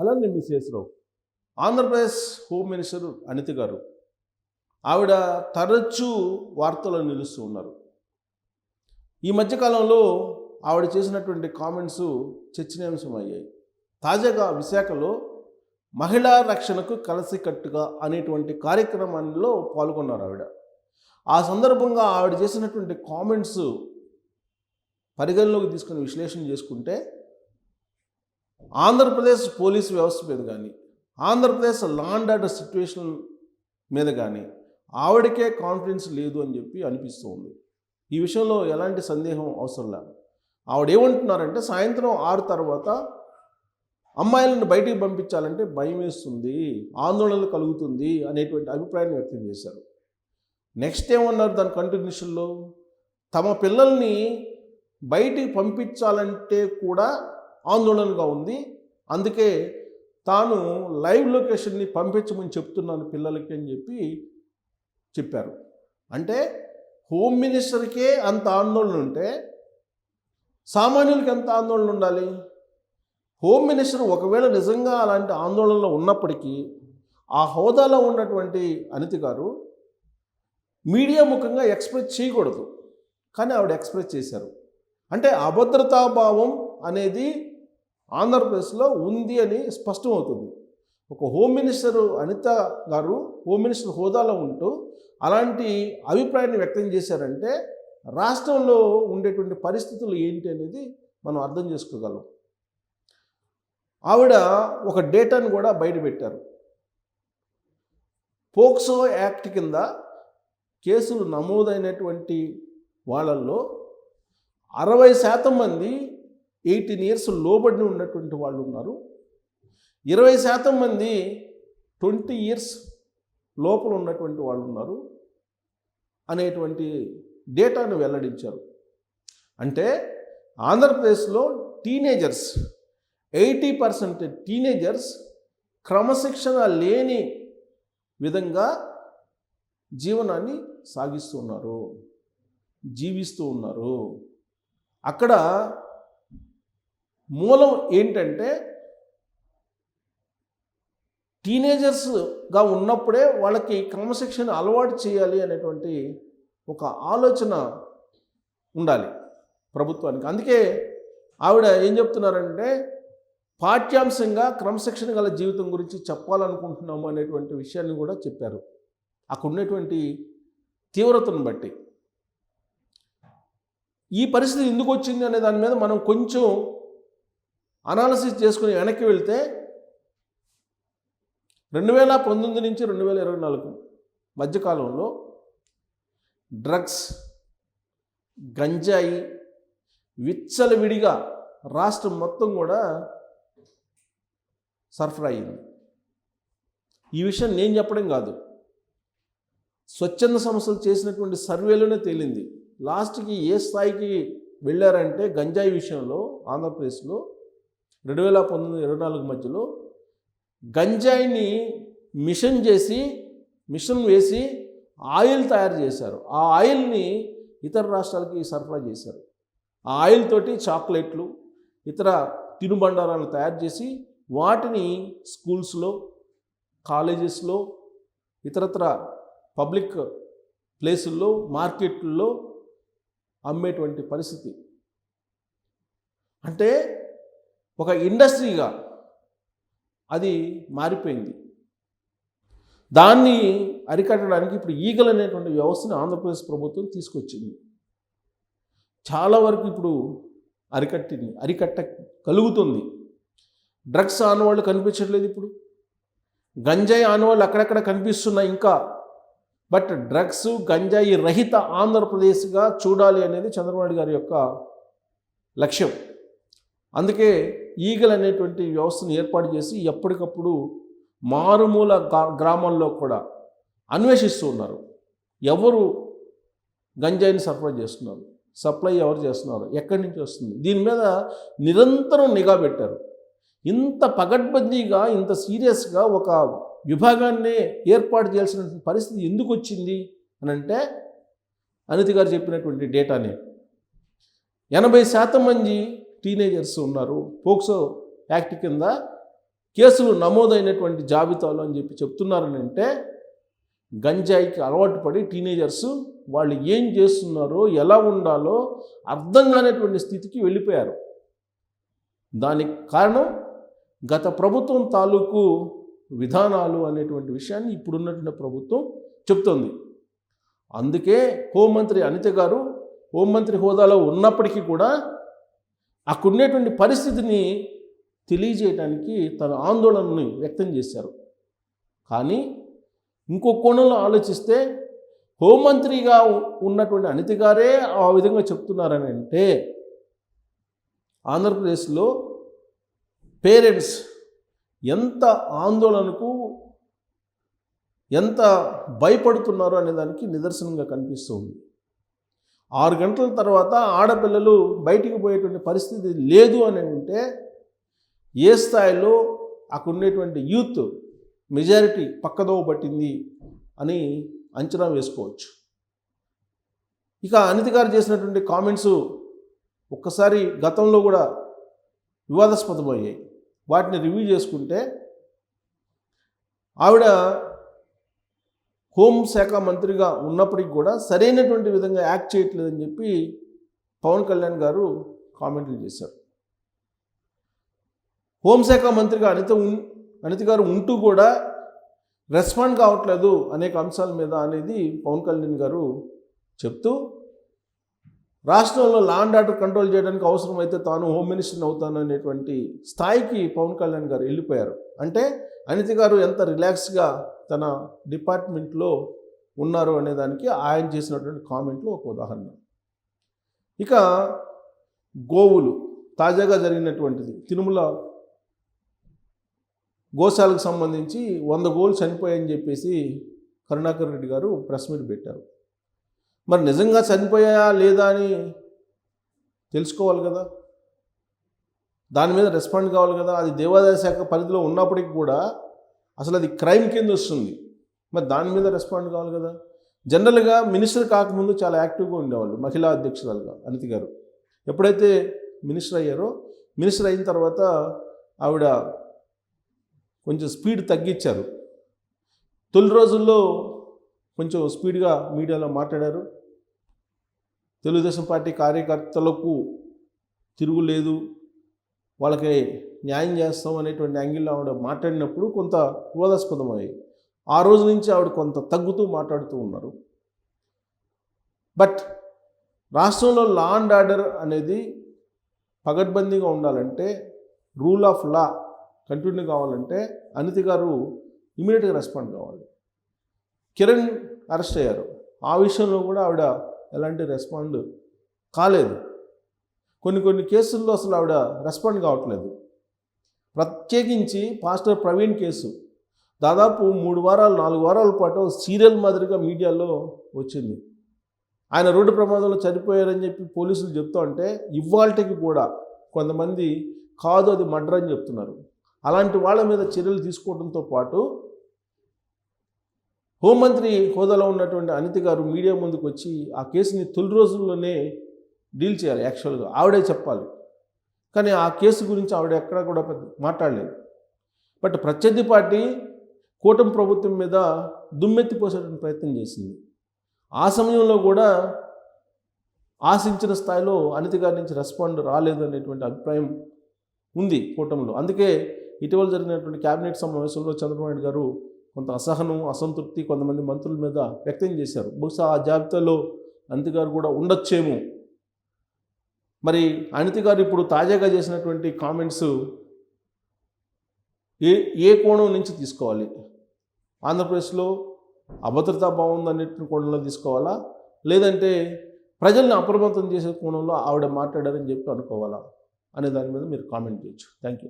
అలానే మిస్ చేసినావు. Andhra Pradesh home minister Anitha గారు ఆవిడ తరచూ వార్తల్లో నిలుస్తూ ఉన్నారు. ఈ మధ్యకాలంలో ఆవిడ చేసినటువంటి కామెంట్స్ చర్చనీయాంశం అయ్యాయి. తాజాగా విశాఖలో మహిళా రక్షణకు కలసికట్టుగా అనేటువంటి కార్యక్రమంలో పాల్గొన్నారు ఆవిడ. ఆ సందర్భంగా ఆవిడ చేసినటువంటి కామెంట్స్ పరిగణలోకి తీసుకుని విశ్లేషణ చేసుకుంటే ఆంధ్రప్రదేశ్ పోలీస్ వ్యవస్థ మీద కానీ Andhra Pradesh law and order situation మీద కానీ ఆవిడకే కాన్ఫిడెన్స్ లేదు అని చెప్పి అనిపిస్తూ ఉంది. ఈ విషయంలో ఎలాంటి సందేహం అవసరం లేదు. ఆవిడ ఏమంటున్నారంటే సాయంత్రం ఆరు తర్వాత అమ్మాయిలను బయటికి పంపించాలంటే భయం వేస్తుంది ఆందోళన కలుగుతుంది అనేటువంటి అభిప్రాయాన్ని వ్యక్తం చేశారు. నెక్స్ట్ ఏమన్నారు దాని కంటిన్యూషన్లో తమ పిల్లల్ని బయటికి పంపించాలంటే కూడా ఆందోళనగా ఉంది. అందుకే తాను లైవ్ లొకేషన్ని పంపించమని చెప్తున్నాను పిల్లలకి అని చెప్పి చెప్పారు. అంటే హోమ్ మినిస్టర్కే అంత ఆందోళన ఉంటే సామాన్యులకి ఎంత ఆందోళన ఉండాలి? హోమ్ మినిస్టర్ ఒకవేళ నిజంగా అలాంటి ఆందోళనలో ఉన్నప్పటికీ ఆ హోదాలో ఉన్నటువంటి అనిత గారు మీడియా ముఖంగా ఎక్స్ప్రెస్ చేయకూడదు. కానీ ఆవిడ ఎక్స్ప్రెస్ చేశారు. అంటే అభద్రతాభావం అనేది ఆంధ్రప్రదేశ్లో ఉంది అని స్పష్టమవుతుంది. ఒక హోమ్ మినిస్టర్ అనిత గారు హోమ్ మినిస్టర్ హోదాలో ఉంటూ అలాంటి అభిప్రాయాన్ని వ్యక్తం చేశారంటే రాష్ట్రంలో ఉండేటువంటి పరిస్థితులు ఏంటి అనేది మనం అర్థం చేసుకోగలం. ఆవిడ ఒక డేటాను కూడా బయటపెట్టారు పోక్సో యాక్ట్ కింద కేసులు నమోదైనటువంటి వాళ్ళల్లో అరవై శాతం మంది ఎయిటీన్ ఇయర్స్ లోబడి ఉన్నటువంటి వాళ్ళు ఉన్నారు. ఇరవై శాతం మంది ట్వంటీ ఇయర్స్ లోపల ఉన్నటువంటి వాళ్ళు ఉన్నారు. అనేటువంటి డేటాను వెల్లడించారు. అంటే ఆంధ్రప్రదేశ్లో టీనేజర్స్ ఎయిటీ పర్సెంట్ టీనేజర్స్ క్రమశిక్షణ లేని విధంగా జీవనాన్ని సాగిస్తున్నారు జీవిస్తూ ఉన్నారు. అక్కడ మూలం ఏంటంటే టీనేజర్స్గా ఉన్నప్పుడే వాళ్ళకి క్రమశిక్షణ అలవాటు చేయాలి అనేటువంటి ఒక ఆలోచన ఉండాలి ప్రభుత్వానికి. అందుకే ఆవిడ ఏం చెప్తున్నారంటే పాఠ్యాంశంగా క్రమశిక్షణ గల జీవితం గురించి చెప్పాలనుకుంటున్నాము అనేటువంటి విషయాన్ని కూడా చెప్పారు. అక్కడ ఉన్నటువంటి తీవ్రతను బట్టి. ఈ పరిస్థితి ఎందుకు వచ్చింది అనే దాని మీద మనం కొంచెం అనాలసిస్ చేసుకుని వెనక్కి వెళ్తే రెండు వేల పంతొమ్మిది నుంచి రెండు వేల ఇరవై నాలుగు మధ్యకాలంలో డ్రగ్స్ గంజాయి విచ్చలవిడిగా రాష్ట్రం మొత్తం కూడా సరఫరా అయింది ఈ విషయం నేను చెప్పడం కాదు. స్వచ్ఛంద సంస్థలు చేసినటువంటి సర్వేలోనే తేలింది. లాస్ట్కి ఏ స్థాయికి వెళ్ళారంటే గంజాయి విషయంలో ఆంధ్రప్రదేశ్లో రెండు వేల పంతొమ్మిది ఇరవై నాలుగు మధ్యలో గంజాయిని మిషన్ చేసి మిషన్ వేసి ఆయిల్ తయారు చేశారు. ఆ ఆయిల్ని ఇతర రాష్ట్రాలకి సరఫరా చేశారు. ఆ ఆయిల్ తోటి చాక్లెట్లు ఇతర తినుబండారాలను తయారు చేసి వాటిని స్కూల్స్లో కాలేజెస్లో ఇతరత్ర పబ్లిక్ ప్లేసుల్లో మార్కెట్లో అమ్మేటువంటి పరిస్థితి. అంటే ఒక ఇండస్ట్రీగా అది మారిపోయింది. దాన్ని అరికట్టడానికి ఇప్పుడు ఈగలు అనేటువంటి వ్యవస్థను ఆంధ్రప్రదేశ్ ప్రభుత్వం తీసుకొచ్చింది. చాలా వరకు ఇప్పుడు అరికట్టింది అరికట్ట కలుగుతుంది. డ్రగ్స్ ఆనవాళ్ళు కనిపించట్లేదు ఇప్పుడు. గంజాయి ఆనవాళ్ళు అక్కడక్కడ కనిపిస్తున్నాయి ఇంకా. బట్ డ్రగ్స్ గంజాయి రహిత ఆంధ్రప్రదేశ్గా చూడాలి అనేది చంద్రబాబు గారి యొక్క లక్ష్యం. అందుకే ఈగల్ అనేటువంటి వ్యవస్థను ఏర్పాటు చేసి ఎప్పటికప్పుడు మారుమూల గా- గ్రామాల్లో కూడా అన్వేషిస్తూ ఉన్నారు. ఎవరు గంజాయిని సరఫరా చేస్తున్నారు? సప్లై ఎవరు చేస్తున్నారు? ఎక్కడి నుంచి వస్తుంది? దీని మీద నిరంతరం నిఘా పెట్టారు. ఇంత పగడ్బందీగా ఇంత సీరియస్గా ఒక విభాగాన్ని ఏర్పాటు చేయాల్సిన పరిస్థితి ఎందుకు వచ్చింది అని అంటే అనితి గారు చెప్పినటువంటి డేటానే. ఎనభై శాతం మంది టీనేజర్స్ ఉన్నారు. పోక్సో యాక్ట్ కింద కేసులు నమోదైనటువంటి జాబితాలు అని చెప్పి చెప్తున్నారని అంటే గంజాయికి అలవాటు పడి టీనేజర్స్ వాళ్ళు ఏం చేస్తున్నారో ఎలా ఉండాలో అర్థం కానటువంటి స్థితికి వెళ్ళిపోయారు. దానికి కారణం గత ప్రభుత్వం తాలూకు విధానాలు అనేటువంటి విషయాన్ని ఇప్పుడున్నటువంటి ప్రభుత్వం చెప్తోంది. అందుకే హోంమంత్రి అనిత గారు హోంమంత్రి హోదాలో ఉన్నప్పటికీ కూడా అక్కడున్నటువంటి పరిస్థితిని తెలియజేయడానికి తన ఆందోళనని వ్యక్తం చేశారు. కానీ ఇంకో కోణంలో ఆలోచిస్తే హోంమంత్రిగా ఉన్నటువంటి అనిత గారే ఆ విధంగా చెప్తున్నారని అంటే ఆంధ్రప్రదేశ్లో పేరెంట్స్ ఎంత ఆందోళనకు ఎంత భయపడుతున్నారో అనే దానికి నిదర్శనంగా కనిపిస్తుంది. ఆరు గంటల తర్వాత ఆడపిల్లలు బయటికి పోయేటువంటి పరిస్థితి లేదు అని అంటే ఏ స్థాయిలో అక్కడ ఉండేటువంటి యూత్ మెజారిటీ పక్కదోవ పట్టింది అని అంచనా వేసుకోవచ్చు. ఇక అనిత గారు చేసినటువంటి కామెంట్స్ ఒక్కసారి గతంలో కూడా వివాదాస్పదమయ్యాయి. వాటిని రివ్యూ చేసుకుంటే ఆవిడ హోంశాఖ మంత్రిగా ఉన్నప్పటికి కూడా సరైనటువంటి విధంగా యాక్ట్ చేయట్లేదని చెప్పి పవన్ కళ్యాణ్ గారు కామెంట్లు చేశారు. హోంశాఖ మంత్రిగా అనిత అనిత గారు ఉంటూ కూడా రెస్పాండ్ కావట్లేదు అనేక అంశాల మీద అనేది పవన్ కళ్యాణ్ గారు చెప్తూ రాష్ట్రంలో లా అండ్ ఆర్డర్ కంట్రోల్ చేయడానికి అవసరమైతే తాను హోమ్ మినిస్టర్ని అవుతాను అనేటువంటి స్థాయికి పవన్ కళ్యాణ్ గారు వెళ్ళిపోయారు. అంటే అనిత గారు ఎంత రిలాక్స్గా తన డిపార్ట్మెంట్లో ఉన్నారు అనే దానికి ఆయన చేసినటువంటి కామెంట్లు ఒక ఉదాహరణ. ఇక గోవులు తాజాగా జరిగినటువంటిది. తిరుమల గోశాలకు సంబంధించి వంద గోలు చనిపోయాయని చెప్పేసి కరుణాకర్ రెడ్డి గారు ప్రెస్ మీట్ పెట్టారు. మరి నిజంగా చనిపోయాయా లేదా అని తెలుసుకోవాలి కదా? దాని మీద రెస్పాండ్ కావాలి కదా? అది దేవాదాయ శాఖ పరిధిలో ఉన్నప్పటికీ కూడా అసలు అది క్రైమ్ కింద వస్తుంది. మరి దాని మీద రెస్పాండ్ కావాలి కదా? జనరల్గా మినిస్టర్ కాకముందు చాలా యాక్టివ్గా ఉండేవాళ్ళు మహిళా అధ్యక్షురాలుగా అనితి గారు. ఎప్పుడైతే మినిస్టర్ అయ్యారో మినిస్టర్ అయిన తర్వాత ఆవిడ కొంచెం స్పీడ్ తగ్గించారు. తొలి రోజుల్లో కొంచెం స్పీడ్గా మీడియాలో మాట్లాడారు. తెలుగుదేశం పార్టీ కార్యకర్తలకు తిరుగులేదు. వాళ్ళకి న్యాయం చేస్తాం అనేటువంటి యాంగిల్లో ఆవిడ మాట్లాడినప్పుడు కొంత వివాదాస్పదమయ్యాయి ఆ రోజు నుంచి ఆవిడ కొంత తగ్గుతూ మాట్లాడుతూ ఉన్నారు. బట్ రాష్ట్రంలో లా అండ్ ఆర్డర్ అనేది పగడ్బందీగా ఉండాలంటే రూల్ ఆఫ్ లా కంటిన్యూ కావాలంటే అనిత గారు ఇమీడియట్గా రెస్పాండ్ కావాలి. కిరణ్ అరెస్ట్ అయ్యారు. ఆ విషయంలో కూడా ఆవిడ ఎలాంటి రెస్పాండ్ కాలేదు. కొన్ని కొన్ని కేసుల్లో అసలు ఆవిడ రెస్పాండ్ కావట్లేదు. ప్రత్యేకించి పాస్టర్ ప్రవీణ్ కేసు. దాదాపు మూడు వారాలు నాలుగు వారాల పాటు సీరియల్ మాదిరిగా మీడియాలో వచ్చింది. ఆయన రోడ్డు ప్రమాదంలో చనిపోయారని చెప్పి పోలీసులు చెప్తూ ఉంటే ఇవాళకి కూడా కొంతమంది కాదు అది మర్డర్ అని చెప్తున్నారు. అలాంటి వాళ్ళ మీద చర్యలు తీసుకోవడంతో పాటు హోంమంత్రి హోదాలో ఉన్నటువంటి అనిత గారు మీడియా ముందుకు వచ్చి ఆ కేసుని తొలి రోజుల్లోనే డీల్ చేయాలి యాక్చువల్గా. ఆవిడే చెప్పాలి. కానీ ఆ కేసు గురించి ఆవిడ ఎక్కడా కూడా పెద్ద మాట్లాడలేదు. బట్ ప్రత్యర్థి పార్టీ కూటమి ప్రభుత్వం మీద దుమ్మెత్తిపోసేటువంటి ప్రయత్నం చేసింది. ఆ సమయంలో కూడా ఆశించిన స్థాయిలో అనిత గారి నుంచి రెస్పాండ్ రాలేదు అనేటువంటి అభిప్రాయం ఉంది కూటమిలో. అందుకే ఇటీవల జరిగినటువంటి కేబినెట్ సమావేశంలో చంద్రబాబు నాయుడు గారు కొంత అసహనం అసంతృప్తి కొంతమంది మంత్రుల మీద వ్యక్తం చేశారు. బహుశా ఆ జాబితాలో అనిత గారు కూడా ఉండొచ్చేమో మరి అనిత గారు ఇప్పుడు తాజాగా చేసినటువంటి కామెంట్స్ ఏ ఏ కోణం నుంచి తీసుకోవాలి? ఆంధ్రప్రదేశ్లో అభద్రతా బాగుందన్నిటిని కోణంలో తీసుకోవాలా? లేదంటే ప్రజల్ని అప్రమత్తం చేసే కోణంలో ఆవిడ మాట్లాడారని చెప్పి అనుకోవాలా? అనే దాని మీద మీరు కామెంట్ చేయొచ్చు. Thank you